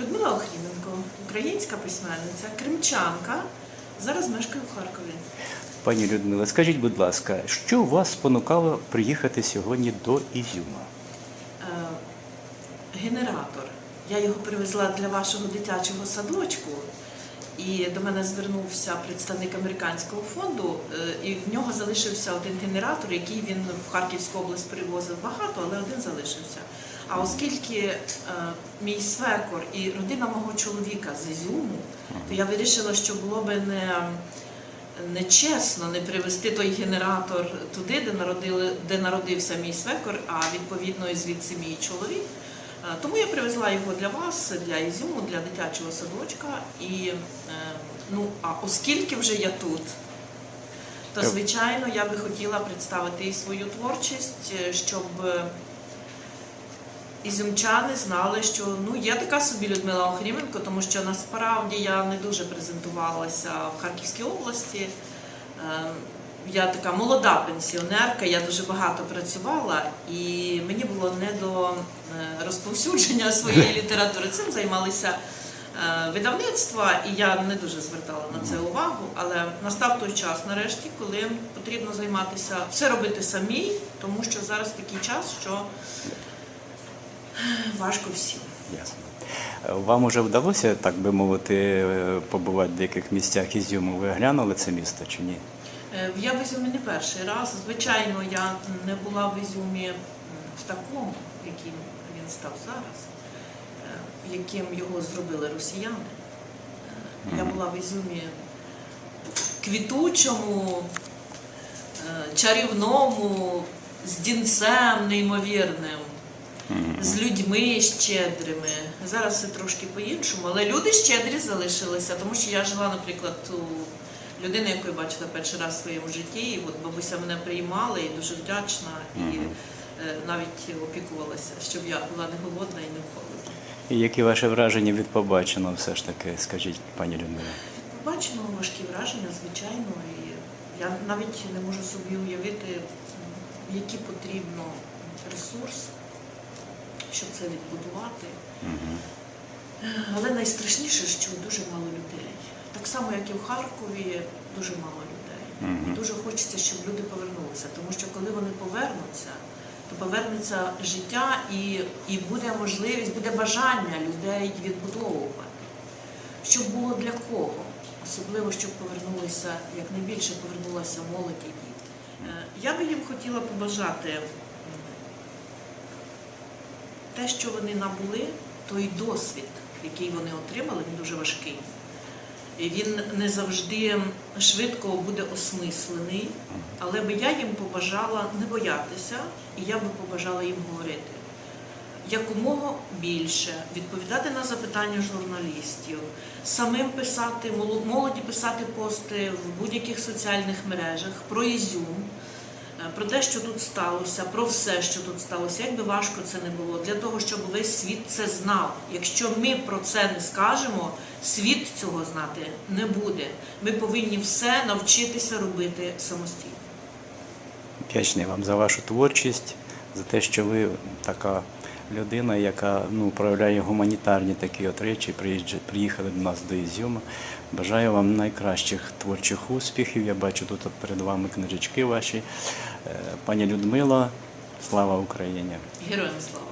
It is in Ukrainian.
Людмила Охріменко, українська письменниця, кримчанка. Зараз мешкаю в Харкові. Пані Людмила, скажіть, будь ласка, що вас спонукало приїхати сьогодні до Ізюма? Е, Генератор. Я його привезла для вашого дитячого садочку. І до мене звернувся представник американського фонду, е, і в нього залишився один генератор, який він в Харківську область привозив багато, але один залишився. А оскільки е, мій свекор і родина мого чоловіка з Ізюму, то я вирішила, що було би не, нечесно не привезти той генератор туди, де, народили, де народився мій свекор, а відповідно і звідси мій чоловік. Е, Тому я привезла його для вас, для Ізюму, для дитячого садочка. І е, ну, а оскільки вже я тут, то звичайно я би хотіла представити і свою творчість, е, щоб е, ізюмчани знали, що ну є така собі Людмила Охріменко, тому що насправді я не дуже презентувалася в Харківській області. Е, Я така молода пенсіонерка, я дуже багато працювала, і мені було не до е, розповсюдження своєї літератури. Цим займалися е, видавництва, і я не дуже звертала на це увагу. Але настав той час, нарешті, коли потрібно займатися все робити самій, тому що зараз такий час, що важко всім. Ясно. Вам уже вдалося, так би мовити, е, побувати в деяких містах Ізюму? Ви глянули це місто чи ні? Е, Я в Ізюмі не перший раз. Звичайно, я не була в Ізюмі в такому, яким він став зараз, е, яким його зробили росіяни. Я була в Ізюмі квітучому, чарівному, з дінцем неймовірним. З людьми щедрими. Зараз все трошки по-іншому, але люди щедрі залишилися, тому що я жила, наприклад, у людини, яку я бачила перший раз в своєму житті, і от бабуся мене приймала і дуже вдячна, і е, навіть опікувалася, щоб я була не голодна і не в холоді. І які ваші враження від побаченого все ж таки, скажіть, пані Людмила? Побачено важкі враження, звичайно, і я навіть не можу собі уявити, які потрібно ресурс, щоб це відбудувати. Але найстрашніше, що дуже мало людей. Так само, як і в Харкові, дуже мало людей. Мгм. Дуже хочеться, щоб люди повернулися, тому що коли вони повернуться, то повернеться життя і, і буде можливість, буде бажання людей відбудовувати. Щоб було для кого? Особливо, щоб повернулися, як найбільше повернулася молодь і діти. Е, Я би їм хотіла побажати те, що вони набули, той досвід, який вони отримали, він дуже важкий. Він не завжди швидко буде осмислений, але би я їм побажала не боятися, і я би побажала їм говорити якомога більше, відповідати на запитання журналістів, самим писати, молоді писати пости в будь-яких соціальних мережах про Ізюм, про те, що тут сталося, про все, що тут сталося, як би важко це не було, для того, щоб весь світ це знав. Якщо ми про це не скажемо, світ цього знати не буде. Ми повинні все навчитися робити самостійно. Вдячний вам за вашу творчість, за те, що ви така людина, яка ну, проявляє гуманітарні такі от речі, приїхали до нас до Ізюма. Бажаю вам найкращих творчих успіхів. Я бачу тут перед вами книжечки ваші. Е, Пані Людмила, слава Україні! Героям слава!